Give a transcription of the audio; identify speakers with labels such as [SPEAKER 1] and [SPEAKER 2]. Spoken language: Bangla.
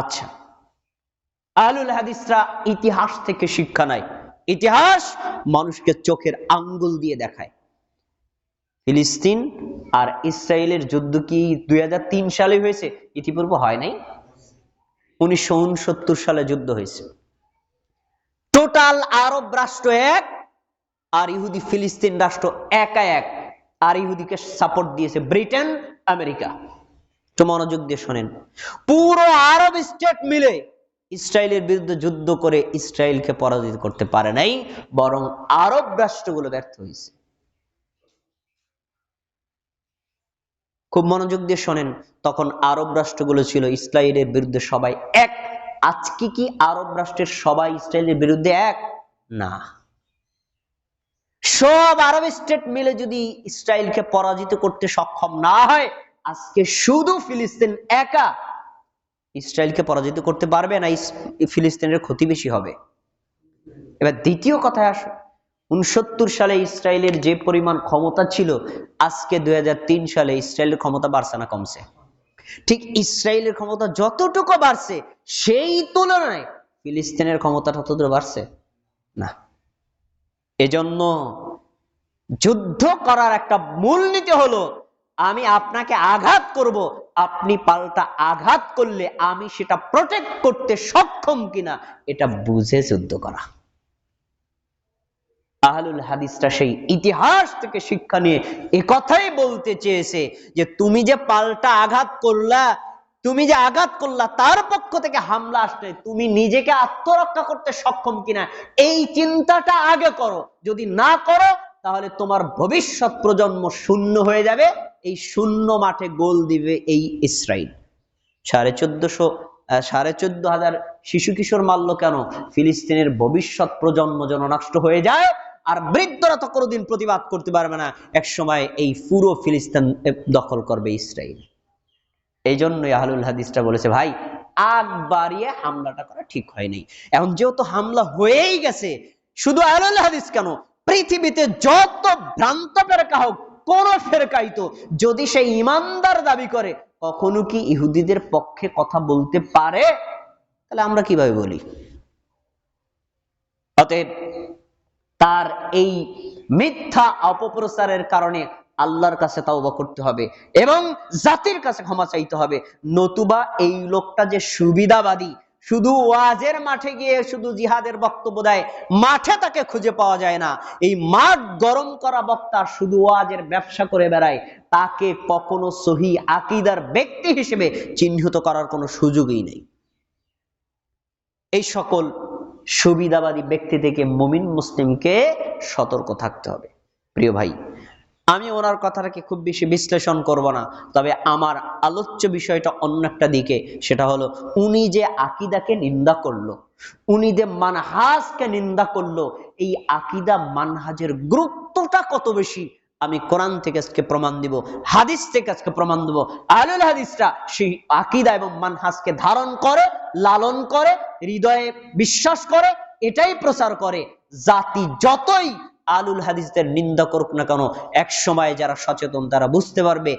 [SPEAKER 1] আচ্ছা। আহলুল হাদিসরা ইতিহাস থেকে শিক্ষা নেয়। ইতিহাস মানুষকে চোখের আঙ্গুল দিয়ে দেখায়। ফিলিস্তিন আর ইসরায়েলের যুদ্ধ কি দুই সালে হয়েছে? ইতিপূর্বে হয় নাই। উনিশশো সালে যুদ্ধ হয়েছে। টোটাল আরব রাষ্ট্র এক আর ইহুদি ফিলিস্তিন রাষ্ট্র একা এক। আর ইহুদিকে সাপোর্ট দিয়েছে ব্রিটেন, আমেরিকা। একটু মনোযোগ দিয়ে শোনেন। পুরো আরব স্টেট মিলে ইসরায়েলের বিরুদ্ধে যুদ্ধ করে ইসরায়েলকে পরাজিত করতে পারে নাই, বরং আরব রাষ্ট্রগুলো ব্যর্থ হয়েছে। খুব মনোযোগ দিয়ে শোনেন, তখন আরব রাষ্ট্রগুলো ছিল ইসরায়েলের বিরুদ্ধে সবাই এক। আজকে কি আরব রাষ্ট্রের সবাই ইসরায়েলের বিরুদ্ধে এক? না। সব আরব স্টেট মিলে যদি ইসরায়েলকে পরাজিত করতে সক্ষম না হয় আজকে শুধু ফিলিস্তিন একা ইসরায়েলকে পরাজিত করতে পারবে না ফিলিস্তিনের ক্ষতি বেশি হবে। এবার দ্বিতীয় কথায় আসো। উনসত্তর সালে ইসরায়েলের যে পরিমাণ ক্ষমতা ছিল, আজকে দুই হাজার তিন সালে ইসরায়েলের ক্ষমতা বাড়ছে না, কমছে। ঠিক ইসরায়েলের ক্ষমতা যতটুকু বাড়ছে, সেই তুলনায় ফিলিস্তিনের ক্ষমতাটা ততটুকু বাড়ছে না। এজন্য যুদ্ধ করার একটা মূলনীতি হলো আমি আপনাকে আঘাত করব। আপনি পাল্টা আঘাত করলে আমি সেটা প্রোটেক্ট করতে সক্ষম কিনা, এটা বুঝে যুদ্ধ করা। আহলুল হাদিসটা সেই ইতিহাস থেকে শিক্ষা নিয়ে এ কথাই বলতে চেয়েছে যে, তুমি যে পাল্টা আঘাত করলা, তুমি যে আঘাত করলা, তার পক্ষ থেকে হামলা আসলে তুমি নিজেকে আত্মরক্ষা করতে সক্ষম কিনা, এই চিন্তাটা আগে করো। যদি না করো তাহলে তোমার ভবিষ্যৎ প্রজন্ম শূন্য হয়ে যাবে। এই শূন্য মাঠে গোল দিবে এই ইসরায়েল সাড়ে চোদ্দশো সাড়ে চোদ্দ হাজার শিশু কিশোর মারলো কেন? ফিলিস্তিনের ভবিষ্যৎ প্রজন্ম যেন নষ্ট হয়ে যায়, আর বৃদ্ধরা তো কোনোদিন প্রতিবাদ করতে পারবে না। এক সময় এই পুরো ফিলিস্তিন দখল করবে ইসরায়েল এই জন্যই আহলুল হাদিসটা বলেছে, ভাই, আগ বাড়িয়ে হামলাটা করা ঠিক হয়নি। এখন যেহেতু হামলা হয়েই গেছে, শুধু আহলুল হাদিস কেন? পৃথিবীতে যত ভ্রান্ত ফেরকা হোক, কোন ফেরকাই তো যদি সে ইমানদার দাবি করে, কখনো কি ইহুদিদের পক্ষে কথা বলতে পারে? তাহলে আমরা কীভাবে বলি? অতএব তার এই মিথ্যা অপপ্রচারের কারণে আল্লাহর কাছে তাওবা করতে হবে এবং জাতির কাছে ক্ষমা চাইতে হবে। নতুবা এই লোকটা যে সুবিধাবাদী শুধু ওয়াজের মাঠে গিয়ে শুধু জিহাদের বক্তব্য দেয়, মাঠে তাকে খুঁজে পাওয়া যায় না। এই মাঠ গরম করা বক্তা শুধু ওয়াজের ব্যবসা করে বেড়ায়, তাকে কখনো সহি আকিদার ব্যক্তি হিসেবে চিহ্নিত করার কোনো সুযোগই নেই। এই সকল সুবিধাবাদী ব্যক্তি থেকে মুমিন মুসলিমকে সতর্ক থাকতে হবে। প্রিয় ভাই আমি ওনার কথাটাকে খুব বেশি বিশ্লেষণ করব না, তবে আমার আলোচ্য বিষয়টা অন্য একটা দিকে, সেটা হলো উনি যে আকিদাকে নিন্দা করল, উনি যে মানহাজকে নিন্দা করল, এই আকিদা মানহাজের গুরুত্বটা কত বেশি, আমি কোরআন থেকে আজকে প্রমাণ দিব, হাদিস থেকে আজকে প্রমাণ দিব আলুল হাদিসরা সেই আকিদা এবং মানহাজকে ধারণ করে, লালন করে, হৃদয়ে বিশ্বাস করে, এটাই প্রচার করে, জাতি যতই আলুল হাদিসদের নিন্দা করুক না কেন? এক সময় যারা সচেতন তারা বুঝতে পারবে